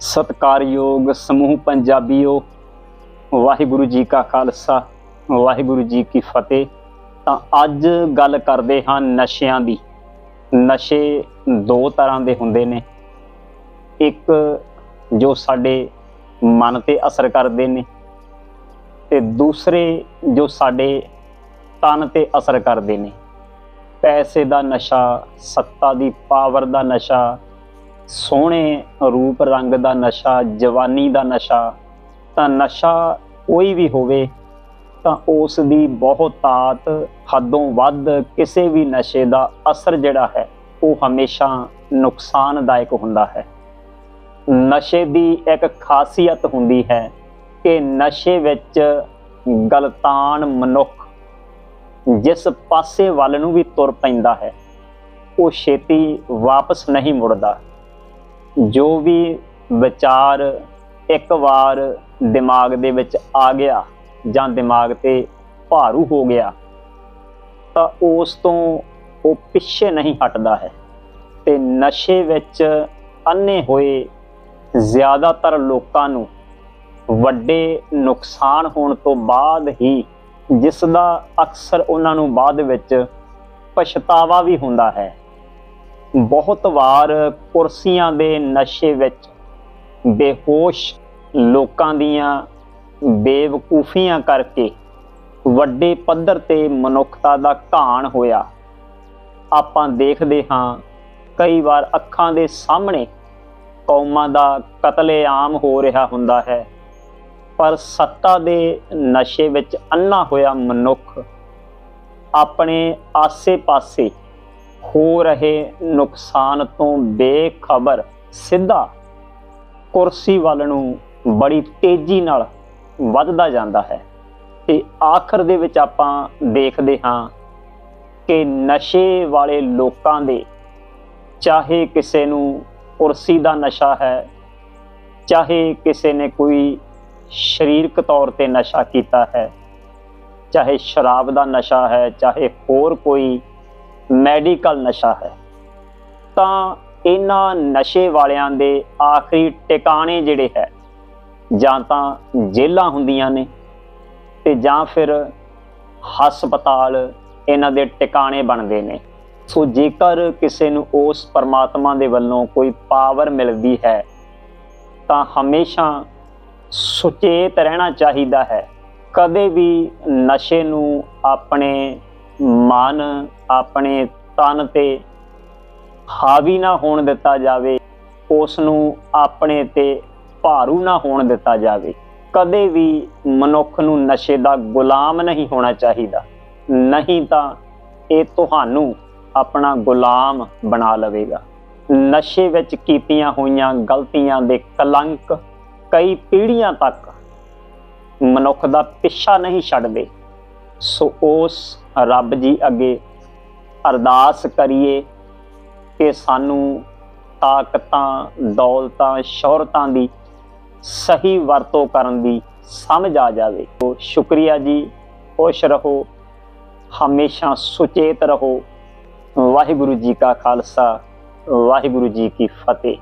ਸਤਕਾਰਯੋਗ ਸਮੂਹ ਪੰਜਾਬੀਓ, ਵਾਹਿਗੁਰੂ ਜੀ ਕਾ ਖਾਲਸਾ, ਵਾਹਿਗੁਰੂ ਜੀ ਕੀ ਫਤਿਹ। ਤਾਂ ਅੱਜ ਗੱਲ ਕਰਦੇ ਹਾਂ ਨਸ਼ਿਆਂ ਦੀ। ਨਸ਼ੇ ਦੋ ਤਰ੍ਹਾਂ ਦੇ ਹੁੰਦੇ ਨੇ। ਇੱਕ ਜੋ ਸਾਡੇ ਮਨ ਤੇ ਅਸਰ ਕਰਦੇ ਨੇ ਤੇ ਦੂਸਰੇ ਜੋ ਸਾਡੇ ਤਨ ਤੇ ਅਸਰ ਕਰਦੇ ਨੇ। ਪੈਸੇ ਦਾ ਨਸ਼ਾ, ਸੱਤਾ ਦੀ ਪਾਵਰ ਦਾ ਨਸ਼ਾ ਸੋਹਣੇ ਰੂਪ, ਰੰਗ ਦਾ ਨਸ਼ਾ, ਜਵਾਨੀ ਦਾ ਨਸ਼ਾ, ਤਾਂ ਨਸ਼ਾ ਕੋਈ ਵੀ ਹੋਵੇ, ਤਾਂ ਉਸ ਦੀ ਬਹੁਤਾਤ ਹੱਦੋਂ ਵੱਧ ਕਿਸੇ ਵੀ ਨਸ਼ੇ ਦਾ ਅਸਰ ਜਿਹੜਾ ਹੈ, ਉਹ ਹਮੇਸ਼ਾ ਨੁਕਸਾਨਦਾਇਕ ਹੁੰਦਾ ਹੈ। ਨਸ਼ੇ ਦੀ ਇੱਕ ਖਾਸੀਅਤ ਹੁੰਦੀ ਹੈ ਕਿ ਨਸ਼ੇ ਵਿੱਚ ਗਲਤਾਨ ਮਨੁੱਖ ਜਿਸ ਪਾਸੇ ਵੱਲ ਨੂੰ ਵੀ ਤੁਰ ਪੈਂਦਾ ਹੈ, ਉਹ ਛੇਤੀ ਵਾਪਸ ਨਹੀਂ ਮੁੜਦਾ। ਜੋ ਵੀ ਵਿਚਾਰ ਇੱਕ ਵਾਰ ਦਿਮਾਗ ਦੇ ਵਿੱਚ ਆ ਗਿਆ ਜਾਂ ਦਿਮਾਗ ਤੇ ਭਾਰੂ ਹੋ ਗਿਆ, ਤਾਂ ਉਸ ਤੋਂ ਉਹ ਪਿੱਛੇ ਨਹੀਂ ਹਟਦਾ ਹੈ ਤੇ ਨਸ਼ੇ ਵਿੱਚ ਅੰਨੇ ਹੋਏ ਜ਼ਿਆਦਾਤਰ ਲੋਕਾਂ ਨੂੰ ਵੱਡੇ ਨੁਕਸਾਨ ਹੋਣ ਤੋਂ ਬਾਅਦ ਹੀ ਜਿਸ ਦਾ ਅਕਸਰ ਉਹਨਾਂ ਨੂੰ ਬਾਅਦ ਵਿੱਚ ਪਛਤਾਵਾ ਵੀ ਹੁੰਦਾ ਹੈ। ਬਹੁਤ ਵਾਰ ਕੁਰਸੀਆਂ ਦੇ ਨਸ਼ੇ ਵਿੱਚ ਬੇਹੋਸ਼ ਲੋਕਾਂ ਦੀਆਂ ਬੇਵਕੂਫੀਆਂ ਕਰਕੇ ਵੱਡੇ ਪੱਧਰ ਤੇ ਮਨੁੱਖਤਾ ਦਾ ਘਾਣ ਹੋਇਆ। ਆਪਾਂ ਦੇਖਦੇ ਹਾਂ, ਕਈ ਵਾਰ ਅੱਖਾਂ ਦੇ ਸਾਹਮਣੇ ਕੌਮਾਂ ਦਾ ਕਤਲੇਆਮ ਹੋ ਰਿਹਾ ਹੁੰਦਾ ਹੈ। ਪਰ ਸੱਤਾ ਦੇ ਨਸ਼ੇ ਵਿੱਚ ਅੰਨਾ ਹੋਇਆ ਮਨੁੱਖ ਆਪਣੇ ਆਸੇ-ਪਾਸੇ ਹੋ ਰਹੇ ਨੁਕਸਾਨ ਤੋਂ ਬੇਖਬਰ ਸਿੱਧਾ ਕੁਰਸੀ ਵੱਲ ਨੂੰ ਬੜੀ ਤੇਜ਼ੀ ਨਾਲ ਵੱਧਦਾ ਜਾਂਦਾ ਹੈ। ਤੇ ਆਖਰ ਦੇ ਵਿੱਚ ਆਪਾਂ ਦੇਖਦੇ ਹਾਂ ਕਿ ਨਸ਼ੇ ਵਾਲੇ ਲੋਕਾਂ ਦੇ, ਚਾਹੇ ਕਿਸੇ ਨੂੰ ਕੁਰਸੀ ਦਾ ਨਸ਼ਾ ਹੈ, ਚਾਹੇ ਕਿਸੇ ਨੇ ਕੋਈ ਸਰੀਰਕ ਤੌਰ ਤੇ ਨਸ਼ਾ ਕੀਤਾ ਹੈ, ਚਾਹੇ ਸ਼ਰਾਬ ਦਾ ਨਸ਼ਾ ਹੈ, ਚਾਹੇ ਹੋਰ ਕੋਈ ਮੈਡੀਕਲ ਨਸ਼ਾ ਹੈ। ਤਾਂ ਇਹਨਾਂ ਨਸ਼ੇ ਵਾਲਿਆਂ ਦੇ ਆਖਰੀ ਟਿਕਾਣੇ ਜਿਹੜੇ ਹੈ, ਜਾਂ ਤਾਂ ਜੇਲ੍ਹਾਂ ਹੁੰਦੀਆਂ ਨੇ ਤੇ ਜਾਂ ਫਿਰ ਹਸਪਤਾਲ ਇਹਨਾਂ ਦੇ ਟਿਕਾਣੇ ਬਣਦੇ ਨੇ। ਸੋ ਜੇਕਰ ਕਿਸੇ ਨੂੰ ਉਸ ਪਰਮਾਤਮਾ ਦੇ ਵੱਲੋਂ ਕੋਈ ਪਾਵਰ ਮਿਲਦੀ ਹੈ, ਤਾਂ ਹਮੇਸ਼ਾ ਸੁਚੇਤ ਰਹਿਣਾ ਚਾਹੀਦਾ ਹੈ। ਕਦੇ ਵੀ ਨਸ਼ੇ ਨੂੰ ਆਪਣੇ ਮਨ ਆਪਣੇ ਤਨ ਤੇ ਹਾਵੀ ਨਾ ਹੋਣ ਦਿੱਤਾ ਜਾਵੇ ਉਸ ਨੂੰ ਆਪਣੇ ਤੇ ਭਾਰੂ ਨਾ ਹੋਣ ਦਿੱਤਾ ਜਾਵੇ। ਕਦੇ ਵੀ ਮਨੁੱਖ ਨੂੰ ਨਸ਼ੇ ਦਾ ਗੁਲਾਮ ਨਹੀਂ ਹੋਣਾ ਚਾਹੀਦਾ। ਨਹੀਂ ਤਾਂ ਇਹ ਤੁਹਾਨੂੰ ਆਪਣਾ ਗੁਲਾਮ ਬਣਾ ਲਵੇਗਾ। ਨਸ਼ੇ ਵਿੱਚ ਕੀਤੀਆਂ ਹੋਈਆਂ ਗਲਤੀਆਂ ਦੇ ਕਲੰਕ ਕਈ ਪੀੜ੍ਹੀਆਂ ਤੱਕ ਮਨੁੱਖ ਦਾ ਪਿੱਛਾ ਨਹੀਂ ਛੱਡਦੇ। ਸੋ ਉਸ ਰੱਬ ਜੀ ਅੱਗੇ ਅਰਦਾਸ ਕਰੀਏ ਕਿ ਸਾਨੂੰ ਤਾਕਤਾਂ, ਦੌਲਤਾਂ, ਸ਼ੌਹਰਤਾਂ ਦੀ ਸਹੀ ਵਰਤੋਂ ਕਰਨ ਦੀ ਸਮਝ ਆ ਜਾਵੇ। ਤੋ ਸ਼ੁਕਰੀਆ ਜੀ, ਖੁਸ਼ ਰਹੋ, ਹਮੇਸ਼ਾ ਸੁਚੇਤ ਰਹੋ। ਵਾਹਿਗੁਰੂ ਜੀ ਕਾ ਖਾਲਸਾ, ਵਾਹਿਗੁਰੂ ਜੀ ਕੀ ਫਤਿਹ।